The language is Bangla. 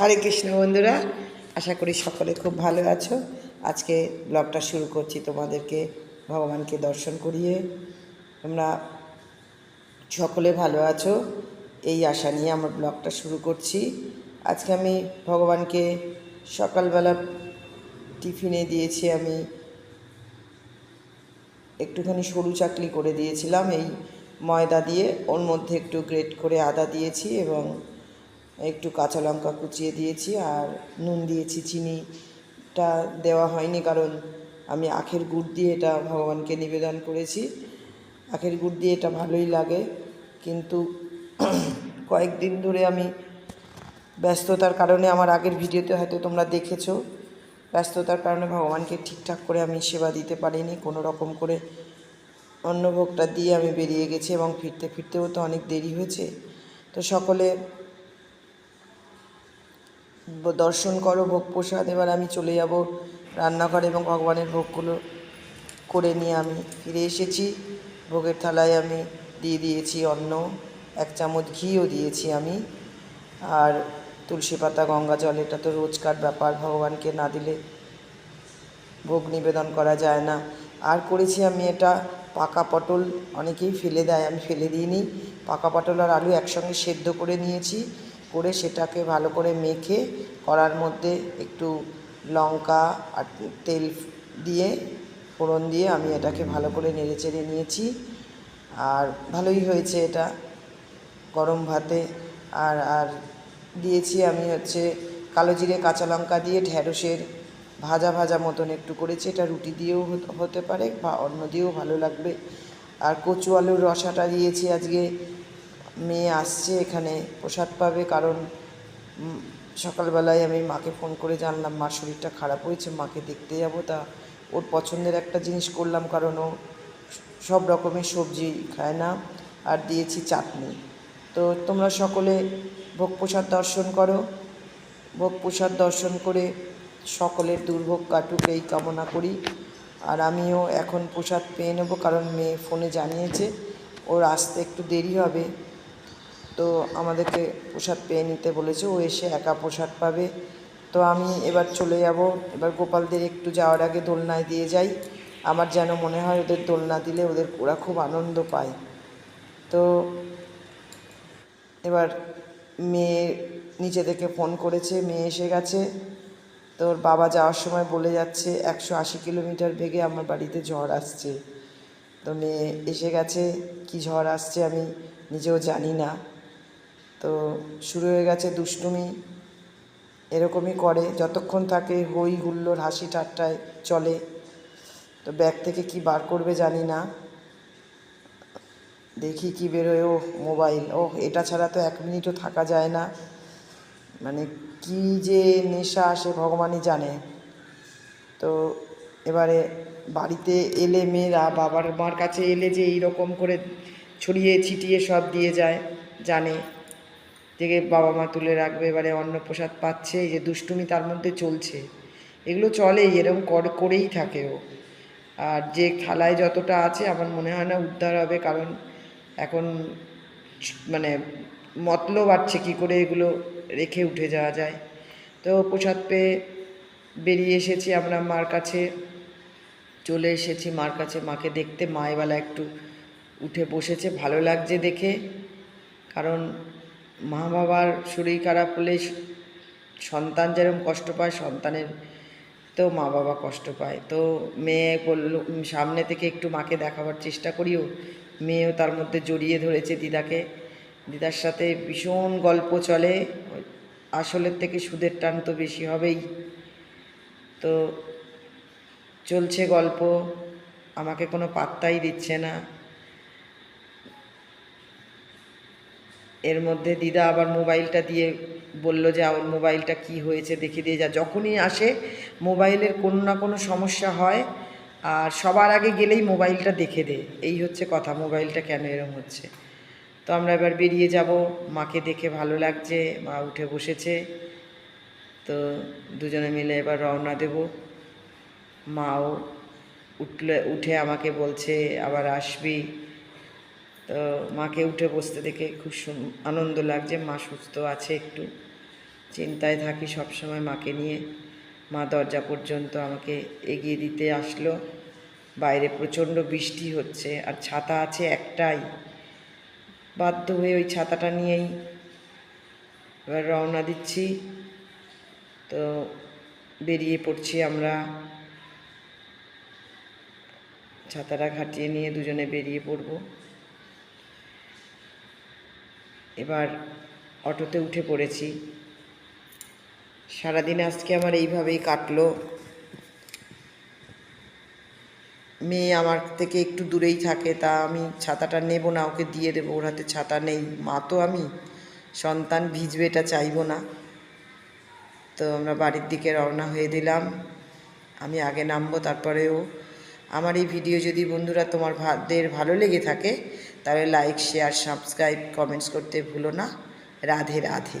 হরে কৃষ্ণ বন্ধুরা, আশা করি সকলে খুব ভালো আছো। আজকে ব্লগটা শুরু করছি তোমাদেরকে, ভগবানকে দর্শন করিয়ে। তোমরা সকলে ভালো আছো, এই আশা নিয়ে আমার ব্লগটা শুরু করছি। আজকে আমি ভগবানকে সকালবেলা টিফিনে দিয়েছি, আমি একটুখানি সরু চাকলি করে দিয়েছিলাম, এই ময়দা দিয়ে। ওর মধ্যে একটু গ্রেট করে আদা দিয়েছি এবং একটু কাঁচা লঙ্কা কুচিয়ে দিয়েছি আর নুন দিয়েছি, চিনিটা দেওয়া হয়নি কারণ আমি আখের গুড় দিয়ে এটা ভগবানকে নিবেদন করেছি। আখের গুড় দিয়ে এটা ভালোই লাগে, কিন্তু কয়েকদিন ধরে আমি ব্যস্ততার কারণে আমার আগের ভিডিওতে হয়তো তোমরা দেখেছ, ব্যস্ততার কারণে ভগবানকে ঠিকঠাক করে আমি সেবা দিতে পারিনি, কোনো রকম করে অন্নভোগটা দিয়ে আমি বেরিয়ে গেছি এবং ফিরতে ফিরতেও তো অনেক দেরি হয়েছে। তো সকলে দর্শন করো, ভোগ প্রসাদ, এবার আমি চলে যাব রান্নাঘরে এবং ভগবানের ভোগগুলো করে নিয়ে আমি ফিরে এসেছি। ভোগের থালায় আমি দিয়ে দিয়েছি অন্ন, এক চামচ ঘিও দিয়েছি আমি। আর তুলসী পাতা, গঙ্গা জল, এটা তো রোজকার ব্যাপার, ভগবানকে না দিলে ভোগ নিবেদন করা যায় না। আর করেছি আমি এটা পাকা পটল, অনেকেই ফেলে দেয়, আমি ফেলে দিইনি। পাকা পটল আর আলু একসঙ্গে সেদ্ধ করে নিয়েছি। করে সেটাকে ভালো করে মেখে কড়ার মধ্যে একটু লঙ্কা আর তেল দিয়ে, ফোড়ন দিয়ে আমি এটাকে ভালো করে নেড়ে চেড়ে নিয়েছি। আর ভালোই হয়েছে এটা গরম ভাতে। আর আর দিয়েছি আমি হচ্ছে কালো জিরে, কাঁচা লঙ্কা দিয়ে ঢ্যাঁড়সের ভাজা ভাজা মতন একটু করেছি। এটা রুটি দিয়েও হতে- পারে বা অন্য দিয়েও ভালো লাগবে। আর কচু আলুর রসাটা দিয়েছি আজকে। মেয়ে আসছে এখানে, প্রসাদ পাবে কারণ সকালবেলায় আমি মাকে ফোন করে জানলাম মার শরীরটা খারাপ হয়েছে, মাকে দেখতে যাব। তা ওর পছন্দের একটা জিনিস করলাম, কারণ ও সব রকমের সবজি খায় না, আর দিয়েছি চাটনি। তো তোমরা সকলে ভোগ প্রসাদ দর্শন করো। ভোগ প্রসাদ দর্শন করে সকলের দুর্ভোগ কাটুক, এই কামনা করি। আর আমিও এখন প্রসাদ পেয়ে নেব, কারণ মেয়ে ফোনে জানিয়েছে, ওর আসতে একটু দেরি হবে। তো আমাদেরকে প্রসাদ পেয়ে নিতে বলেছে, ও এসে একা প্রসাদ পাবে। তো আমি এবার চলে যাব। এবার গোপালদের একটু যাওয়ার আগে দোলনায় দিয়ে যাই। আমার যেন মনে হয় ওদের দোলনা দিলে ওদের ওরা খুব আনন্দ পায়। তো এবার মেয়ে নিচে থেকে ফোন করেছে, মেয়ে এসে গেছে। তোর বাবা যাওয়ার সময় বলে যাচ্ছে, একশো আশি কিলোমিটার বেগে আমার বাড়িতে ঝড় আসছে। তো মেয়ে এসে গেছে, কি ঝড় আসছে আমি নিজেও জানি না। তো শুরু হয়ে গেছে দুষ্টুমি। এরকমই করে, যতক্ষণ থাকে হই হুল্লোর হাসি ঠাট্টায় চলে। তো ব্যাগ থেকে কি বার করবে জানি না। দেখি কি বেরোয়। ও মোবাইল। ও এটা ছাড়া তো এক মিনিটও থাকা যায় না। মানে কি যে নেশা আসে ভগবানই জানে। তো এবারে বাড়িতে এলে মেয়েরা বাবার মার কাছে এলে যে এইরকম করে ছড়িয়ে ছিটিয়ে সব দিয়ে যায়, জানে। থেকে বাবা মা তুলে রাখবে, এবারে অন্নপ্রসাদ পাচ্ছে, এই যে দুষ্টুমি তার মধ্যে চলছে। এগুলো চলেই, এরকম কর- করেই থাকে ও। আর যে থালায় যতটা আছে, আমার মনে হয় না উদ্ধার হবে, কারণ এখন মানে মতলব বাড়ছে কী করে এগুলো রেখে উঠে যাওয়া যায়। তো প্রসাদ পেয়ে বেরিয়ে এসেছি আমরা মার কাছে। চলে এসেছি মার কাছে, মাকে দেখতে, মা এবেলা একটু উঠে বসেছে, ভালো লাগছে দেখে। কারণ মা বাবার শরীর খারাপ হলে সন্তান যেরকম কষ্ট পায়, সন্তানের তো মা বাবা কষ্ট পায়। তো মেয়ে বলল সামনে থেকে একটু মাকে দেখাবার চেষ্টা করিও। মেয়েও তার মধ্যে জড়িয়ে ধরেছে দিদাকে। দিদার সাথে ভীষণ গল্প চলে। আসলের থেকে সুদের টান তো বেশি হবেই। তো চলছে গল্প। আমাকে কোনো পাত্তাই দিচ্ছে না। এর মধ্যে দিদা আবার মোবাইলটা দিয়ে বলল যে ওর মোবাইলটা কি হয়েছে দেখে দিয়ে যা। যখনই আসে, মোবাইলের কোনো না কোনো সমস্যা হয়, আর সবার আগে গেলেই মোবাইলটা দেখে দে এই হচ্ছে কথা, মোবাইলটা কেন এরম হচ্ছে? তো আমরা এবার বেরিয়ে যাব। মাকে দেখে ভালো লাগছে, মা উঠে বসেছে। তো দুজনে মিলে এবার রওনা দেব। মাও উঠলে, উঠে আমাকে বলছে, আবার আসবি? তো মাকে উঠে বসতে দেখে খুব আনন্দ লাগছে, মা সুস্থ আছে একটু। চিন্তায় থাকি সবসময় মাকে নিয়ে। মা দরজা পর্যন্ত আমাকে এগিয়ে দিতে আসলো। বাইরে প্রচণ্ড বৃষ্টি হচ্ছে, আর ছাতা আছে একটাই। বাধ্য হয়ে ওই ছাতাটা নিয়েই এবার রওনা দিচ্ছি। তো বেরিয়ে পড়ছি আমরা। ছাতাটা খাটিয়ে নিয়ে দুজনে বেরিয়ে পড়ব। এবার অটোতে উঠে পড়েছি। সারাদিন আজকে আমার এইভাবেই কাটলো। মেয়ে আমার থেকে একটু দূরেই থাকে, তা আমি ছাতাটা নেব না, ওকে দিয়ে দেবো। ওর হাতে ছাতা নেই। মা তো আমি, সন্তান ভিজবে এটা চাইব না। তো আমরা বাড়ির দিকে রওনা হয়ে দিলাম। আমি আগে নামবো তারপরেও আমার এই ভিডিও যদি বন্ধুরা তোমার ভাদের ভালো লেগে থাকে, তাহলে লাইক শেয়ার সাবস্ক্রাইব কমেন্টস করতে ভুলো না। রাধে রাধে।